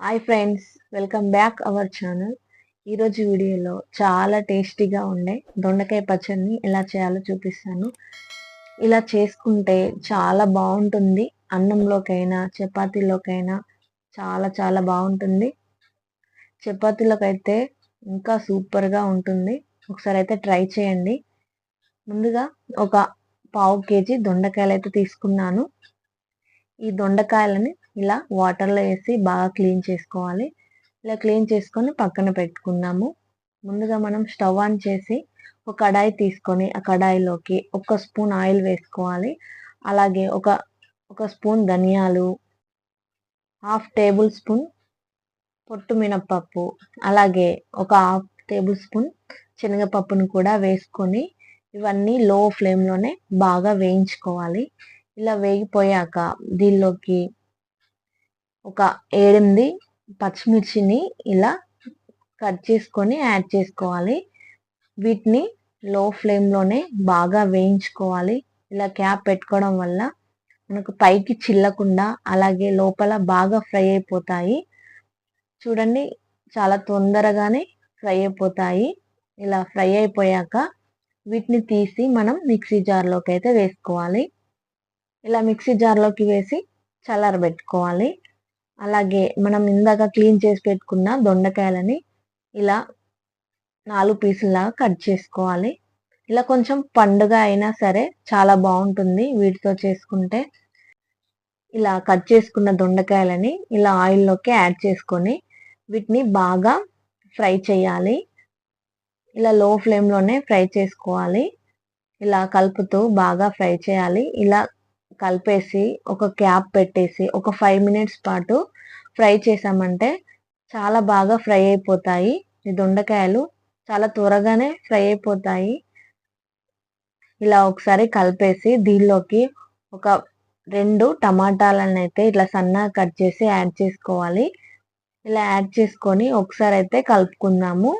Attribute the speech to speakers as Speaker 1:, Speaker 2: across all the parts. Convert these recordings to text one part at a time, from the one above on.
Speaker 1: Hi friends welcome back our channel ఈరోజు వీడియోలో చాలా టేస్టీగా ఉండే దొండకాయ పచ్చడిని ఎలా చేయాలో చూపిస్తాను. ఇలా చేసుకుంటే చాలా బాగుంటుంది. అన్నంలోకైనా చపాతీలోకైనా చాలా చాలా బాగుంటుంది. చపాతీలోకైతే ఇంకా సూపర్గా ఉంటుంది. ఒకసారి అయితే ట్రై చేయండి. ముందుగా ఒక పావు కేజీ దొండకాయలు అయితే తీసుకున్నాను. ఈ దొండకాయలని ఇలా వాటర్లో వేసి బాగా క్లీన్ చేసుకోవాలి. ఇలా క్లీన్ చేసుకొని పక్కన పెట్టుకున్నాము. ముందుగా మనం స్టవ్ ఆన్ చేసి ఒక కడాయి తీసుకొని ఆ కడాయిలోకి ఒక స్పూన్ ఆయిల్ వేసుకోవాలి. అలాగే ఒక ఒక స్పూన్ ధనియాలు హాఫ్ టేబుల్ స్పూన్ పొట్టు మినప్పప్పు అలాగే ఒక హాఫ్ టేబుల్ స్పూన్ శనగపప్పును కూడా వేసుకొని ఇవన్నీ లో ఫ్లేమ్లోనే బాగా వేయించుకోవాలి. ఇలా వేగిపోయాక దీనిలోకి ఒక ఏడెనిమిది పచ్చిమిర్చిని ఇలా కట్ చేసుకొని యాడ్ చేసుకోవాలి. వీటిని లో ఫ్లేమ్లోనే బాగా వేయించుకోవాలి. ఇలా క్యాప్ పెట్టుకోవడం వల్ల మనకు పైకి చిల్లకుండా అలాగే లోపల బాగా ఫ్రై అయిపోతాయి. చూడండి చాలా తొందరగానే ఫ్రై అయిపోతాయి. ఇలా ఫ్రై అయిపోయాక వీటిని తీసి మనం మిక్సీ జార్లోకి అయితే వేసుకోవాలి. ఇలా మిక్సీ జార్లోకి వేసి చల్లారబెట్టుకోవాలి. అలాగే మనం ఇందాక క్లీన్ చేసి పెట్టుకున్న దొండకాయలని ఇలా నాలుగు పీసులాగా కట్ చేసుకోవాలి. ఇలా కొంచెం పండుగ అయినా సరే చాలా బాగుంటుంది వీటితో చేసుకుంటే. ఇలా కట్ చేసుకున్న దొండకాయలని ఇలా ఆయిల్లోకి యాడ్ చేసుకొని వీటిని బాగా ఫ్రై చేయాలి. ఇలా లో ఫ్లేమ్లోనే ఫ్రై చేసుకోవాలి. ఇలా కలుపుతూ బాగా ఫ్రై చేయాలి. ఇలా కలిపేసి ఒక క్యాప్ పెట్టేసి ఒక ఫైవ్ మినిట్స్ పాటు ఫ్రై చేసామంటే చాలా బాగా ఫ్రై అయిపోతాయి. ఈ దొండకాయలు చాలా త్వరగానే ఫ్రై అయిపోతాయి. ఇలా ఒకసారి కలిపేసి దీనిలోకి ఒక రెండు టమాటాలను అయితే ఇట్లా సన్నగా కట్ చేసి యాడ్ చేసుకోవాలి. ఇలా యాడ్ చేసుకొని ఒకసారి అయితే కలుపుకుందాము.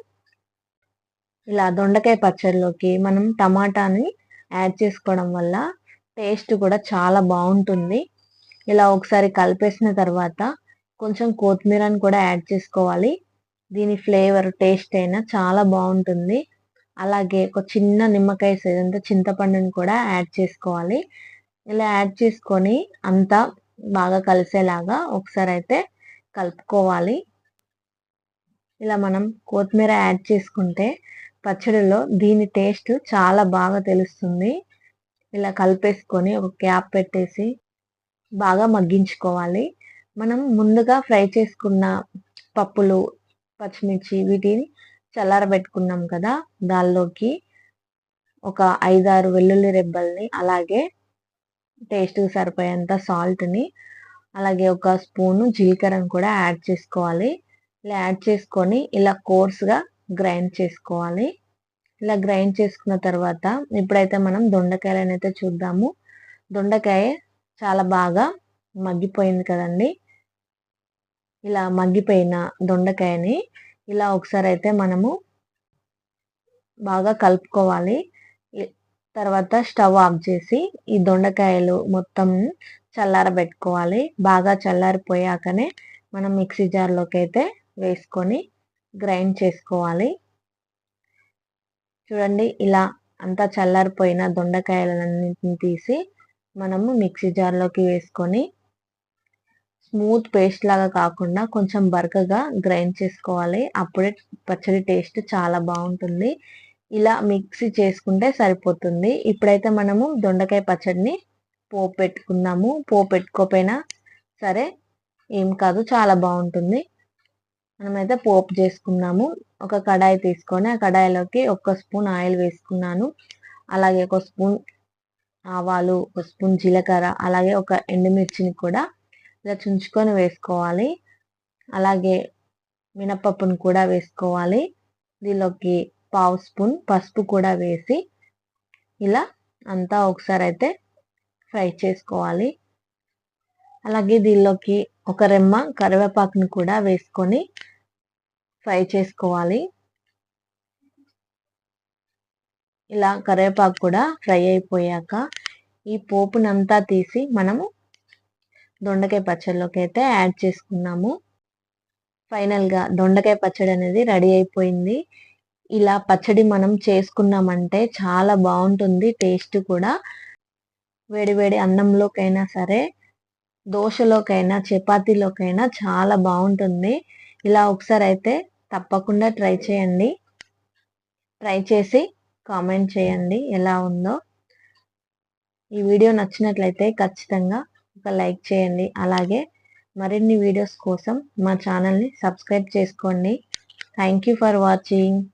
Speaker 1: ఇలా దొండకాయ పచ్చడిలోకి మనం టమాటాని యాడ్ చేసుకోవడం వల్ల టేస్ట్ కూడా చాలా బాగుంటుంది. ఇలా ఒకసారి కలిపేసిన తర్వాత కొంచెం కొత్తిమీరని కూడా యాడ్ చేసుకోవాలి. దీని ఫ్లేవర్ టేస్ట్ అయినా చాలా బాగుంటుంది. అలాగే ఒక చిన్న నిమ్మకాయ సైజంత చింతపండుని కూడా యాడ్ చేసుకోవాలి. ఇలా యాడ్ చేసుకొని అంతా బాగా కలిసేలాగా ఒకసారి అయితే కలుపుకోవాలి. ఇలా మనం కొత్తిమీర యాడ్ చేసుకుంటే పచ్చడిలో దీని టేస్ట్ చాలా బాగా తెలుస్తుంది. ఇలా కలిపేసుకొని ఒక క్యాప్ పెట్టేసి బాగా మగ్గించుకోవాలి. మనం ముందుగా ఫ్రై చేసుకున్న పప్పులు పచ్చిమిర్చి వీటిని చల్లారబెట్టుకున్నాం కదా దానిలోకి. ఒక ఐదారు వెల్లుల్లి రెబ్బల్ని అలాగే టేస్ట్కి సరిపోయేంత సాల్ట్ని అలాగే ఒక స్పూను జీలకర్రను కూడా యాడ్ చేసుకోవాలి. ఇలా యాడ్ చేసుకొని ఇలా కోర్స్గా గ్రైండ్ చేసుకోవాలి. ఇలా గ్రైండ్ చేసుకున్న తర్వాత ఇప్పుడైతే మనం దొండకాయలను అయితే చూద్దాము. దొండకాయ చాలా బాగా మగ్గిపోయింది కదండి. ఇలా మగ్గిపోయిన దొండకాయని ఇలా ఒకసారి అయితే మనము బాగా కలుపుకోవాలి. తర్వాత స్టవ్ ఆఫ్ చేసి ఈ దొండకాయలు మొత్తం చల్లారబెట్టుకోవాలి. బాగా చల్లారిపోయాకనే మనం మిక్సీ జార్లోకి అయితే వేసుకొని గ్రైండ్ చేసుకోవాలి. చూడండి ఇలా అంతా చల్లారిపోయిన దొండకాయలన్నింటిని తీసి మనము మిక్సీ జార్లోకి వేసుకొని స్మూత్ పేస్ట్ లాగా కాకుండా కొంచెం బరకగా గ్రైండ్ చేసుకోవాలి. అప్పుడే పచ్చడి టేస్ట్ చాలా బాగుంటుంది. ఇలా మిక్సీ చేసుకుంటే సరిపోతుంది. ఇప్పుడైతే మనము దొండకాయ పచ్చడిని పోపు పెట్టుకుందాము పోపు పెట్టుకోపోయినా సరే ఏం కాదు చాలా బాగుంటుంది. మనమైతే పోపు చేసుకున్నాము. ఒక కడాయి తీసుకొని ఆ కడాయిలోకి ఒక స్పూన్ ఆయిల్ వేసుకున్నాను. అలాగే ఒక స్పూన్ ఆవాలు ఒక స్పూన్ జీలకర్ర అలాగే ఒక ఎండుమిర్చిని కూడా ఇలా చుంచుకొని వేసుకోవాలి. అలాగే మినపప్పును కూడా వేసుకోవాలి. దీనిలోకి పావు స్పూన్ పసుపు కూడా వేసి ఇలా అంతా ఒకసారి అయితే ఫ్రై చేసుకోవాలి. అలాగే దీనిలోకి ఒక రెమ్మ కరివేపాకుని కూడా వేసుకొని ఫ్రై చేసుకోవాలి. ఇలా కరివేపాకు కూడా ఫ్రై అయిపోయాక ఈ పోపునంతా తీసి మనము దొండకాయ పచ్చడిలోకి అయితే యాడ్ చేసుకున్నాము. ఫైనల్గా దొండకాయ పచ్చడి అనేది రెడీ అయిపోయింది. ఇలా పచ్చడి మనం చేసుకున్నామంటే చాలా బాగుంటుంది టేస్ట్ కూడా. వేడివేడి అన్నంలోకైనా సరే దోశలోకైనా చపాతీలోకైనా చాలా బాగుంటుంది. ఇలా ఒకసారి అయితే తప్పకుండా ట్రై చేయండి. ట్రై చేసి కామెంట్ చేయండి ఎలా ఉందో. ఈ వీడియో నచ్చినట్లయితే ఖచ్చితంగా ఒక లైక్ చేయండి. అలాగే మరిన్ని వీడియోస్ కోసం మా ఛానల్ని సబ్స్క్రైబ్ చేసుకోండి. Thank you for watching